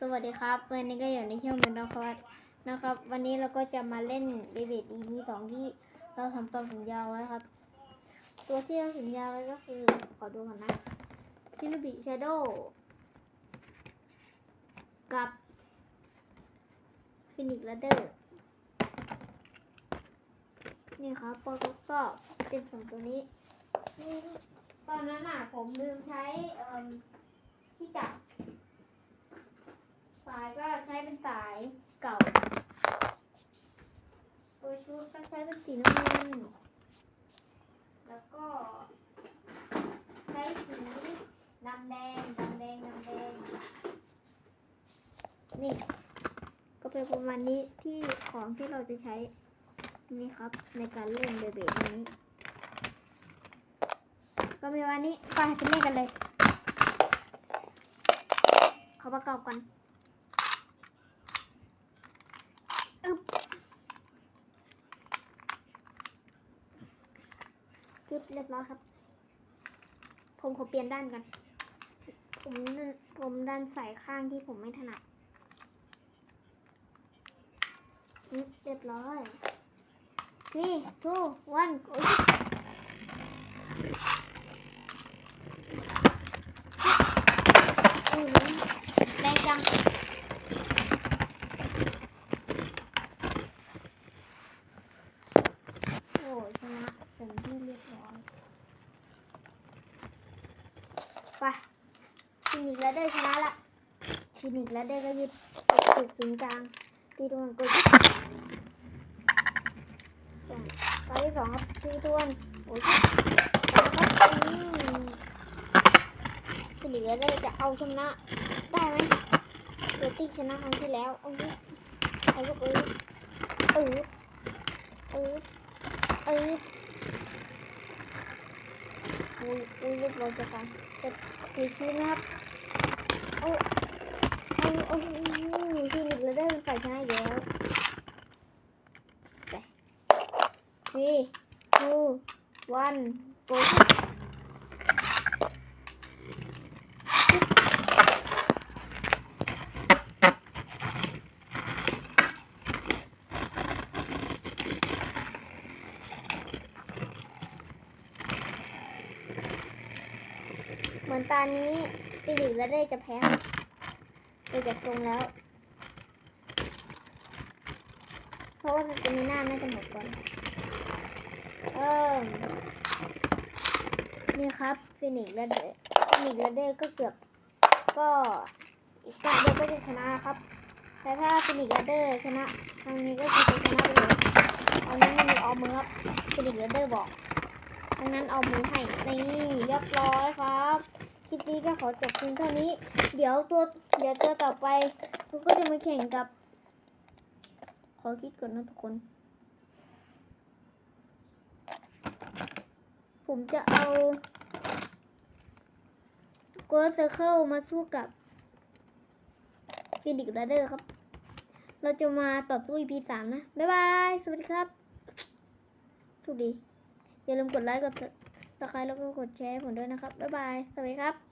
สวัสดีครับ วันนี้ก็อยู่ในช่องเป็นนะครับนะครับ วันนี้เราก็จะมาเล่นเบเบด EP สองที่เราทำตามสัญญาไว้ครับ ตัวที่เราสัญญาไว้ก็คือ ขอดูก่อนนะชินบิชาโดกับฟินิก l ลเดอร์นี่ครับปรก็เป็นสองตัวนี้ ตอนนั้นอะผมลืมใช้ที่จับายก็ใช้เป็นสายเก่าตัวชุดก็ใช้เป็นสีน้ำเงินแล้วก็ ใช้สีดำแดงดำแดงดำแดงนี่ ก็เป็นประมาณนี้ที่ของที่เราจะใช้นี่ครับ ในการเล่นเบเบนี้ ก็มีวันนี้ไปไปเล่นกันเลยเขาประกอบกัน จุดเรียบร้อยครับ ผมขอเปลี่ยนด้านกัน ผมผมดันใส่ข้างที่ผมไม่ถนัดเรียบร้อยนี่ทูวันโอ้ยอืมแรงจัง โอ้ชนะเป็นที่เรียบร้อย ไปชินิกแล้วได้ชนะละชินิกแล้วได้ก็ยึดจุดศูนย์กลางตีตะวันกดส่งตอนที่สองครับตีตะวันโอ้ยครับนี่ชินิกแล้วได้จะเอาชนะได้ไหมเดยวตีชนะครั้งที่แล้วเอาลูกเอาลูกเออเออเออเอ้ย อุ้ยอุ้ยเรียบร้อยจะกันจะมีชีวิตนะครับโอ้โอ้โอ้ยฟินิกแล้วได้เป็นฝ่ายชนะแล้วไปสี่ two one go เหมือนตานี้ฟินิกแล้วได้จะแพ้ครับโดยจากทรงแล้ว เพราะว่าสเตมิน่าน่าจะหมดก่อน เออนี่ครับฟินิกแล้วเดฟินิกแล้วเดก็เกือบก็อีกการเดียวก็จะชนะครับแต่ถ้าฟินิกแล้วเดอชนะครั้งนี้ก็คือจะชนะไปเลยอันนี้ม่มีออมมือครับฟินิกแล้วเดอบอก ดังนั้นเอามือให้นี่เรียบร้อยครับ คลิปนี้ก็ขอจบเพียงเท่านี้ เดี๋ยวตัวเดี๋ยวตัวต่อไปเราก็จะมาแข่งกับ ขอคิดก่อนนะทุกคน ผมจะเอาโกลเซอร์เคิลมาสู้กับฟินิกราเดอร์ครับ เราจะมาตอบตู้ EP สามนะ บ๊ายบาย สวัสดีครับสวัสดี อย่าลืมกดไลค์กดตะไคร้แล้วก็กดแชร์ให้ผมด้วยนะครับบ๊ายบายสวัสดีครับ